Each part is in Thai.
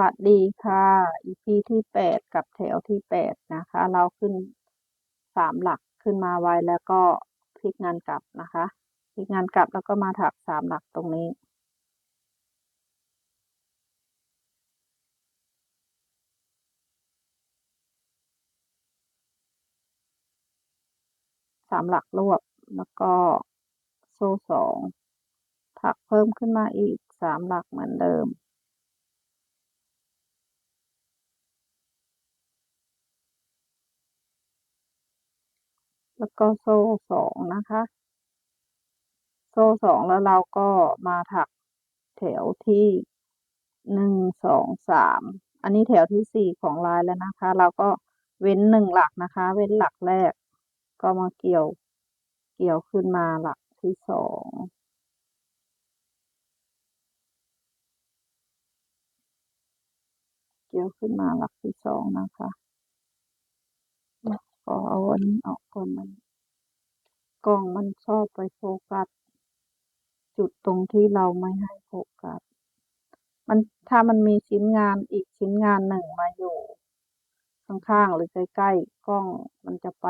วัสดีค่ะ EP ที่แปดกับแถวที่แปดนะคะ เราขึ้นสามหลักขึ้นมาไว้แล้วก็พลิกงานกลับนะคะพลิกงานกลับแล้วก็มาถักสามหลักตรงนี้ สามหลักรวบแล้วก็โซ่สองถักเพิ่มขึ้นมาอีกสามหลักเหมือนเดิม แล้วก็โซ่สองนะคะ โซ่สองแล้วเราก็มาถักแถวที่หนึ่งสองสามอันนี้แถวที่สี่ของลายแล้วนะคะ เราก็เว้นหนึ่งหลักนะคะ เว้นหลักแรก ก็มาเกี่ยวเกี่ยวขึ้นมาหลักที่สองเกี่ยวขึ้นมาหลักที่สองนะคะ ก็เอาอันนี้ออกก่อนมัน กล้องมันชอบไปโฟกัส จุดตรงที่เราไม่ให้โฟกัส มันถ้ามันมีชิ้นงานอีกชิ้นงานหนึ่งมาอยู่ ข้างๆหรือใกล้ๆกล้องมันจะไป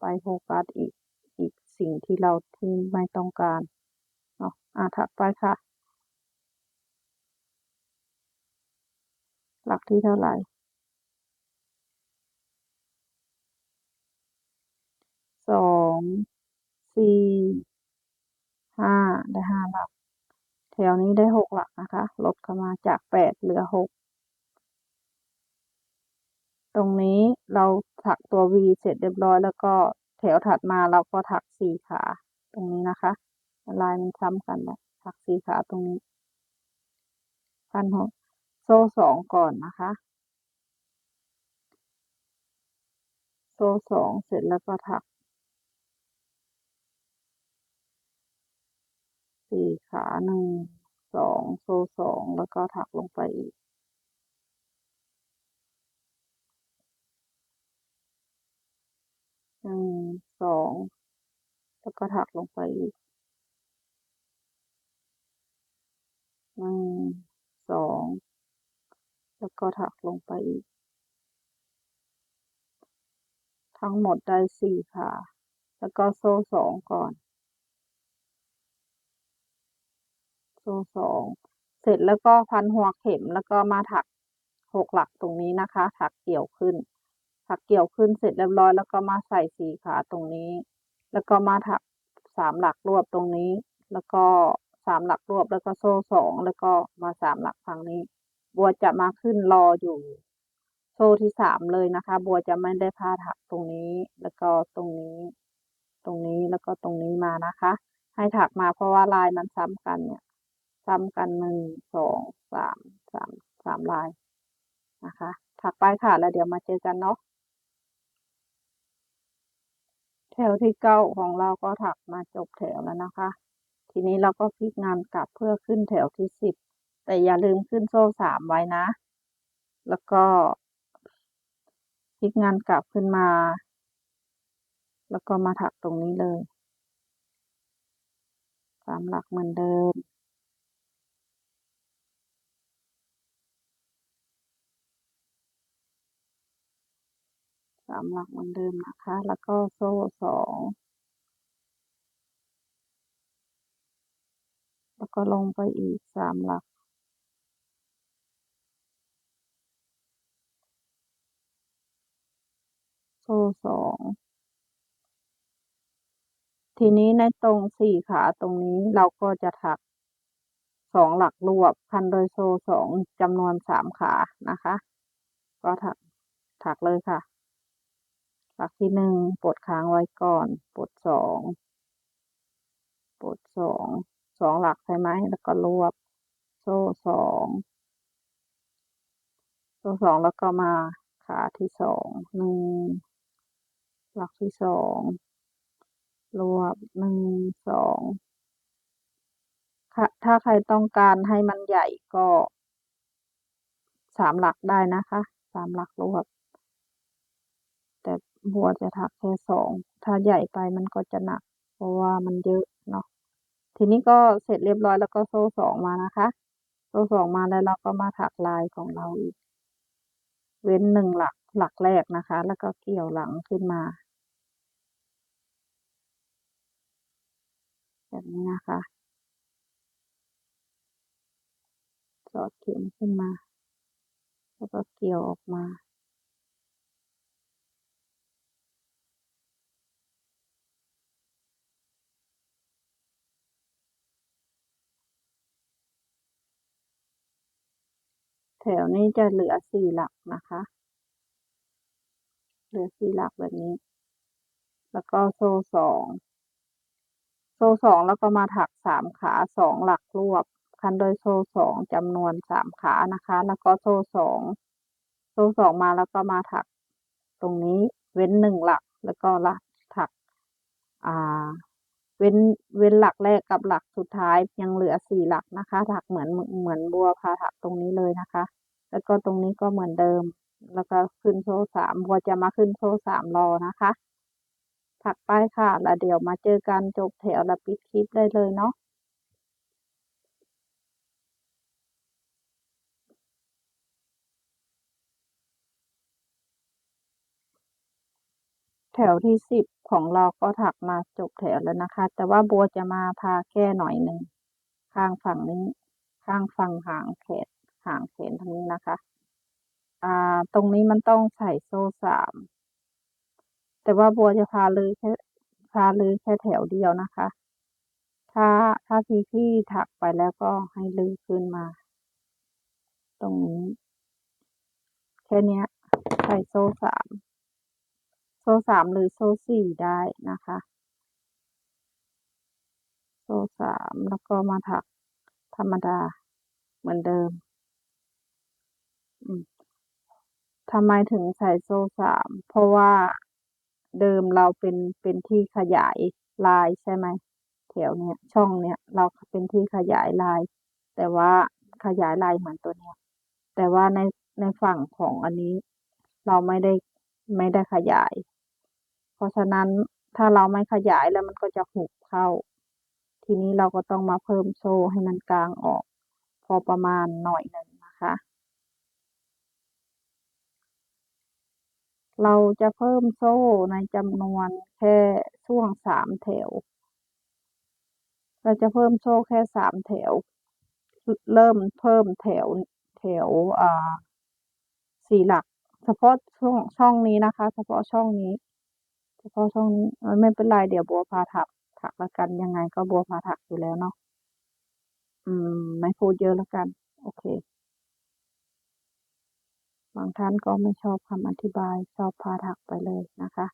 ไปโฟกัสอีกอีกสิ่งที่เราที่ไม่ต้องการเนาะอะถัดไปค่ะ หลักที่เท่าไหร่ สอง สี่ห้าได้ห้าหลัก แถวนี้ได้หกหลักนะคะลดเข้ามาจากแปดเหลือหกตรงนี้เราถักตัว V เสร็จเรียบร้อย แล้วก็แถวถัดมาเราก็ถักสี่ขา ตรงนี้นะคะลายมันซ้ำกันแหละถักสี่ขาตรงนี้พันหกโซ่สองก่อนนะคะ โซ่สองเสร็จแล้วก็ถัก สี่ขาหนึ่งสองโซ่สองแล้วก็ถักลงไปอีก หนึ่งสองแล้วก็ถักลงไปอีก หนึ่งสองแล้วก็ถักลงไปอีก ทั้งหมดได้สี่ขา แล้วก็โซ่สองก่อน โซ่สองเสร็จแล้วก็พันหัวเข็มแล้วก็มาถักหกหลักตรงนี้นะคะ ถักเกี่ยวขึ้น ถักเกี่ยวขึ้นเสร็จเรียบร้อย แล้วก็มาใส่สีขาตรงนี้ แล้วก็มาถักสามหลักรวบตรงนี้ แล้วก็สามหลักรวบแล้วก็โซ่สองแล้วก็มาสามหลักฝั่งนี้ บัวจะมาขึ้นรออยู่โซ่ที่สามเลยนะคะ บัวจะไม่ได้พาถักตรงนี้ แล้วก็ตรงนี้ ตรงนี้แล้วก็ตรงนี้มานะคะ ให้ถักมาเพราะว่าลายมันซ้ำกันเนี่ย ซ้ำกันหนึ่งสองสามสามสามลายนะคะถักไปค่ะแล้วเดี๋ยวมาเจอกันเนาะแถวที่เก้าของเราก็ถักมาจบแถวแล้วนะคะ ทีนี้เราก็พลิกงานกลับเพื่อขึ้นแถวที่สิบแต่อย่าลืมขึ้นโซ่สามไว้นะ แล้วก็พลิกงานกลับขึ้นมา แล้วก็มาถักตรงนี้เลยสามหลักเหมือนเดิม สามหลักเหมือนเดิมนะคะ แล้วก็โซ่สองแล้วก็ลงไปอีกสามหลัก โซ่สองทีนี้ในตรงสี่ขาตรงนี้เราก็จะถักสองหลักรวบพันโดยโซ่สองจำนวนสามขานะคะ ก็ถักถักเลยค่ะ หลักที่หนึ่งปลดค้างไว้ก่อนปลดสองปลดสองสองหลักใช่ไหมแล้วก็รวบ โซ่สองโซ่สองแล้วก็มาขาที่สองหนึ่งหลักที่สองรวบหนึ่งสองถ้าใครต้องการให้มันใหญ่ก็สามหลักได้นะคะสามหลักรวบแต่ บัวจะถักแค่สอง ถ้าใหญ่ไปมันก็จะหนัก เพราะว่ามันเยอะเนาะ ทีนี้ก็เสร็จเรียบร้อยแล้วก็โซ่สองมานะคะโซ่โซ่สองมาแล้วเราก็มาถักลายของเราอีก เว้นหนึ่งหลักหลักแรกนะคะ แล้วก็เกี่ยวหลังขึ้นมา แบบนี้นะคะ สอดเข็มขึ้นมา แล้วก็เกี่ยวออกมา แถวนี้จะเหลือสี่หลักนะคะ เหลือสี่หลักแบบนี้ แล้วก็โซ่สอง โซ่สองแล้วก็มาถักสามขาสองหลักรวบ คันโดยโซ่สองจำนวนสามขานะคะ แล้วก็โซ่สอง โซ่สองมาแล้วก็มาถัก ตรงนี้เว้นหนึ่งหลัก แล้วก็หลักถัก อ่า เว้น เว้นหลักแรกกับหลักสุดท้ายยังเหลือสี่หลักนะคะ ถักเหมือนเหมือนบัวพาถักตรงนี้เลยนะคะ แล้วก็ตรงนี้ก็เหมือนเดิม แล้วก็ขึ้นโซ่สามบัวจะมาขึ้นโซ่สามรอนะคะ ถักไปค่ะ แล้วเดี๋ยวมาเจอกันจบแถวแล้วปิดคลิปได้เลยเนาะแถวที่สิบของเราก็ถักมาจบแถวแล้วนะคะ แต่ว่าบัวจะมาพาแก้หน่อยหนึ่งข้างฝั่งนี้ ข้างฝั่งหางแขน หางแขนทางนี้นะคะ อ่า ตรงนี้มันต้องใส่โซ่สาม แต่ว่าบัวจะพาเลยแค่พาเลยแค่แถวเดียวนะคะ ถ้าถ้าพี่พี่ถักไปแล้วก็ให้ลือขึ้นมา ตรงนี้ แค่เนี้ยใส่โซ่สาม โซ่สามหรือโซ่สี่ได้นะคะโซ่สามแล้วก็มาถักธรรมดาเหมือนเดิม อืม ทำไมถึงใส่โซ่สาม เพราะว่าเดิมเราเป็น เป็นที่ขยายลายใช่ไหม แถวเนี้ย ช่องเนี้ย เราเป็นที่ขยายลาย แต่ว่าขยายลายเหมือนตัวเนี้ย แต่ว่าใน ในฝั่งของอันนี้ เราไม่ได้ ไม่ได้ขยาย เพราะฉะนั้นถ้าเราไม่ขยายแล้วมันก็จะหุบเข้า ทีนี้เราก็ต้องมาเพิ่มโซ่ให้มันกลางออก พอประมาณหน่อยหนึ่งนะคะ เราจะเพิ่มโซ่ในจำนวนแค่ช่วงสามแถว เราจะเพิ่มโซ่แค่สามแถว เริ่มเพิ่มแถวแถวอ่าสี่หลัก เฉพาะช่วงช่องนี้นะคะ เฉพาะช่องนี้ เฉพาะช่องนี้ไม่เป็นไรเดี๋ยวบัวพาถักถักแล้วกันยังไงก็บัวพาถักอยู่แล้วเนาะอืมไม่พูดเยอะแล้วกัน โอเค บางท่านก็ไม่ชอบคำอธิบายชอบพาถักไปเลยนะคะ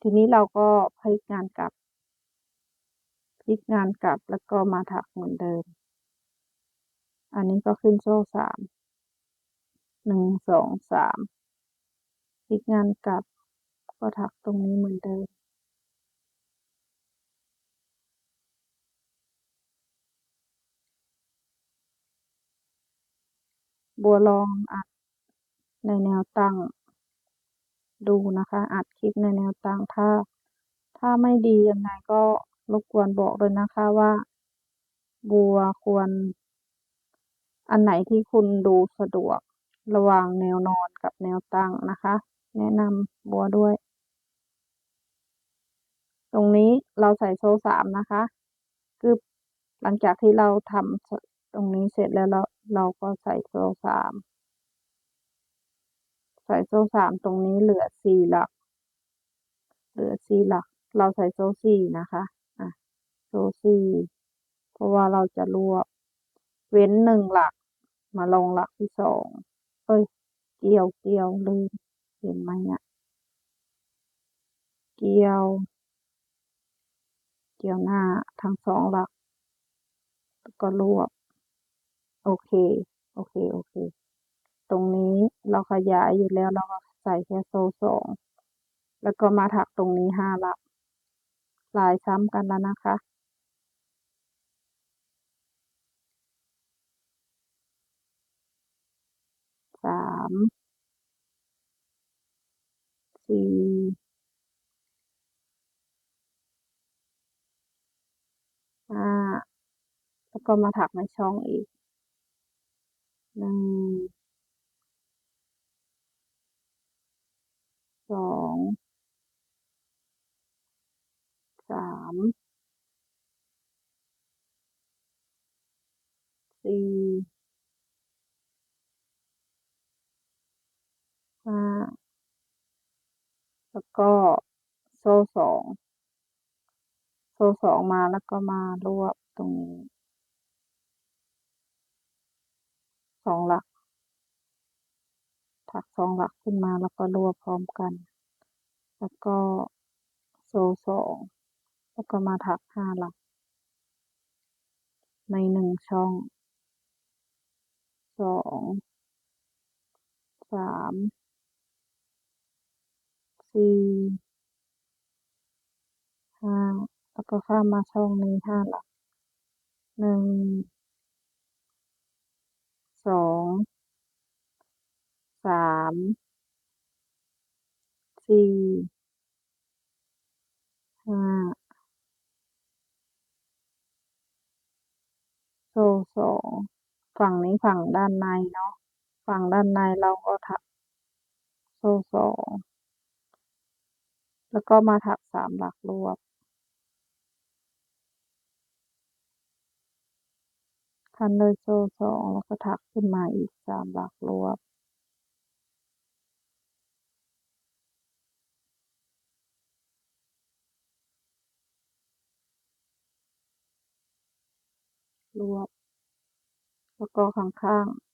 ทีนี้เราก็พลิกงานกลับ พลิกงานกลับแล้วก็มาถักเหมือนเดิม อันนี้ก็ขึ้นโซ่สามหนึ่งสองสามพลิกงานกลับก็ถักตรงนี้เหมือนเดิมบัวลองอัด ในแนวตั้ง ดูนะคะ อัดคลิปในแนวตั้งถ้า ถ้าไม่ดียังไงก็รบกวนบอกด้วยนะคะว่า บัวควร อันไหนที่คุณดูสะดวกระหว่างแนวนอนกับแนวตั้งนะคะ แนะนำบัวด้วย ตรงนี้เราใส่โซ่สามนะคะกึบหลังจากที่เราทำตรงนี้เสร็จแล้วเราเราก็ใส่โซ่สาม ใส่โซ่สามตรงนี้เหลือสี่หลัก เหลือสี่หลัก เราใส่โซ่สี่นะคะอะโซ่สี่เพราะว่าเราจะรวบเว้นหนึ่งหลัก มาลงหลักที่สองเอ้ย เกี่ยวเกี่ยวลืมเห็นไหมเนี่ยเกี่ยว เกี่ยวหน้าทั้งสองหลัก ก็รวบ โอเค โอเค โอเค ตรงนี้เราขยายอยู่แล้วเราก็ใส่แค่โซ่สองแล้วก็มาถักตรงนี้ห้าหลักลายซ้ำกันแล้วนะคะ สาม สี่ ห้า แล้วก็มาถักในช่องอีก หนึ่ง สอง สาม สี่ห้าแล้วก็โซ่สองโซ่สองมาแล้วก็มารวบตรงนี้สองหลัก ถักสองหลักขึ้นมาแล้วก็รวบพร้อมกัน แล้วก็โซ่สองแล้วก็มาถักห้าหลัก ในหนึ่งช่อง สองสามสี่ห้าแล้วก็ข้ามมาช่องนี้ห้าหลักหนึ่งสองสามสี่ห้าโซสอง ฝั่งนี้ฝั่งด้านในเนาะฝั่งด้านในเราก็ถักโซ่สองแล้วก็มาถักสามหลักรวบพันด้วยโซ่สองแล้วก็ถักขึ้นมาอีกสามหลักรวบรวบ แล้วก็ข้างๆ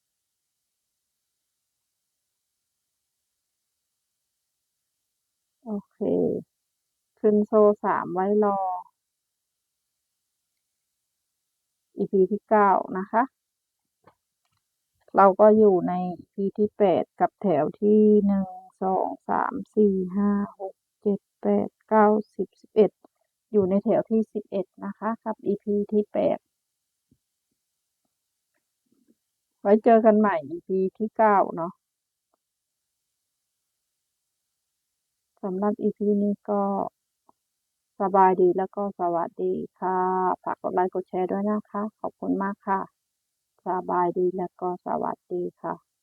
โอเค ขึ้นโซ่สามไว้รอ EP ที่เก้านะคะ เราก็อยู่ใน EP ที่แปดกับแถวที่หนึ่งสองสามสี่ห้าหกเจ็ดแปดเก้าสิบสิบเอ็ดอยู่ในแถวที่สิบเอ็ดนะคะ กับ EP ที่แปด ไว้เจอกันใหม่ EP ที่เก้าเนาะสำหรับ EP นี้ก็สบายดีแล้วก็สวัสดีค่ะ ฝากกดไลค์กดแชร์ด้วยนะคะ ขอบคุณมากค่ะ สบายดีแล้วก็สวัสดีค่ะ